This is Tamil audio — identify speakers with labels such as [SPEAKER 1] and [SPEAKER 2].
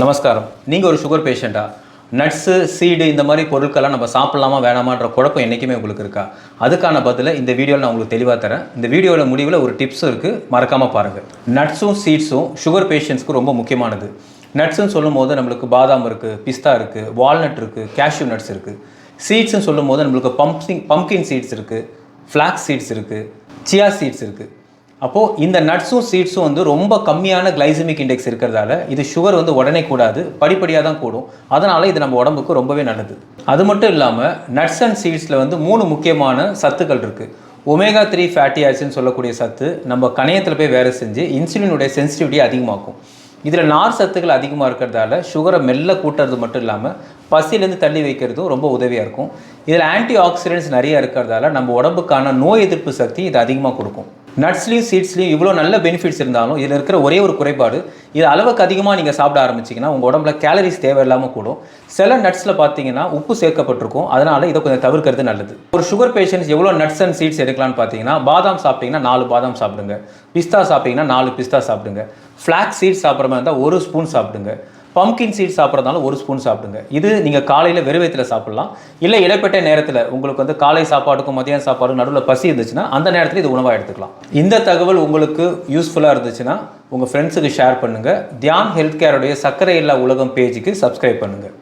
[SPEAKER 1] நமஸ்காரம். நீங்கள் ஒரு சுகர் பேஷண்ட்டா நட்ஸு சீடு இந்த மாதிரி பொருட்கள்லாம் நம்ம சாப்பிடலாமா வேணாமான்ற குழப்பம் என்றைக்குமே உங்களுக்கு இருக்கா? அதுக்கான பதிலை இந்த வீடியோவில் நான் உங்களுக்கு தெளிவாக தரேன். இந்த வீடியோவில் முடிவில் ஒரு டிப்ஸும் இருக்குது மறக்காமல் பாருங்கள் நட்ஸும் சீட்ஸும் சுகர் பேஷண்ட்ஸ்க்கு ரொம்ப முக்கியமானது. நட்ஸுன்னு சொல்லும் போது நம்மளுக்கு பாதாம் இருக்குது பிஸ்தா இருக்குது வால்நட் இருக்குது கேஷ்யூ நட்ஸ் இருக்குது சீட்ஸ்னு சொல்லும் போது நம்மளுக்கு பம்ப்ஸிங் பம்கின் சீட்ஸ் இருக்குது ஃப்ளாக்ஸ் சீட்ஸ் இருக்குது சியா சீட்ஸ் இருக்குது அப்போது இந்த நட்ஸும் சீட்ஸும் வந்து ரொம்ப கம்மியான கிளைசமிக் இண்டெக்ஸ் இருக்கிறதால இது சுகர் வந்து உடனே கூடாது படிப்படியாக தான் கூடும். அதனால் இது நம்ம உடம்புக்கு ரொம்பவே நல்லது. அது மட்டும் இல்லாமல் நட்ஸ் அண்ட் சீட்ஸில் வந்து மூணு முக்கியமான சத்துக்கள் இருக்குது ஒமேகா த்ரீ ஃபேட்டி ஆசிட்னு சொல்லக்கூடிய சத்து நம்ம கணையத்தில் போய் வேலை செஞ்சு இன்சுலினுடைய சென்சிட்டிவிட்டியை அதிகமாக்கும். இதில் நார் சத்துக்கள் அதிகமாக இருக்கிறதால சுகரை மெல்ல கூட்டுறது மட்டும் இல்லாமல் பசியிலேருந்து தள்ளி வைக்கிறதும் ரொம்ப உதவியாக இருக்கும். இதில் ஆன்டி ஆக்சிடென்ட்ஸ் நிறைய இருக்கிறதால நம்ம உடம்புக்கான நோய் எதிர்ப்பு சக்தி இது அதிகமாக கொடுக்கும். நட்ஸ்லையும் சீட்ஸ்லையும் இவ்வளோ நல்ல பெனிஃபிட்ஸ் இருந்தாலும் இதில் இருக்கிற ஒரே ஒரு குறைபாடு இது அளவுக்கு அதிகமாக நீங்கள் சாப்பிட ஆரம்பிச்சிங்கன்னா உங்கள் உடம்புல கேலரிஸ் தேவையில்லாமல் கூடும். சில நட்ஸில் பார்த்தீங்கன்னா உப்பு சேர்க்கப்பட்டிருக்கும். அதனால் இதை கொஞ்சம் தவிர்க்கிறது நல்லது. ஒரு சுகர் பேஷண்ட்ஸ் எவ்வளோ நட்ஸ் அண்ட் சீட்ஸ் எடுக்கலாம்னு பார்த்தீங்கன்னா பாதாம் சாப்பிட்டீங்கன்னா நாலு பாதாம் சாப்பிடுங்க. பிஸ்தா சாப்பிட்டிங்கன்னா நாலு பிஸ்தா சாப்பிடுங்க. ஃப்ளாக் சீட்ஸ் சாப்பிட்ற மாதிரி இருந்தால் ஒரு ஸ்பூன் சாப்பிடுங்க. பம்கின் சீட் சாப்பிட்றதுனால ஒரு ஸ்பூன் சாப்பிடுங்க. இது நீங்கள் காலையில் வெறும் வயிற்றில் சாப்பிட்லாம். இல்லை இடைப்பட்ட நேரத்தில் உங்களுக்கு வந்து காலை சாப்பாடுக்கும் மதியம் சாப்பாடுக்கும் நடுவில் பசி இருந்துச்சுன்னா அந்த நேரத்தில் இது உணவாக எடுத்துக்கலாம். இந்த தகவல் உங்களுக்கு யூஸ்ஃபுல்லாக இருந்துச்சுன்னா உங்கள் ஃப்ரெண்ட்ஸுக்கு ஷேர் பண்ணுங்கள் தியான் ஹெல்த் கேருடைய சர்க்கரை இல்லா உலகம் பேஜுக்கு சப்ஸ்கிரைப் பண்ணுங்கள்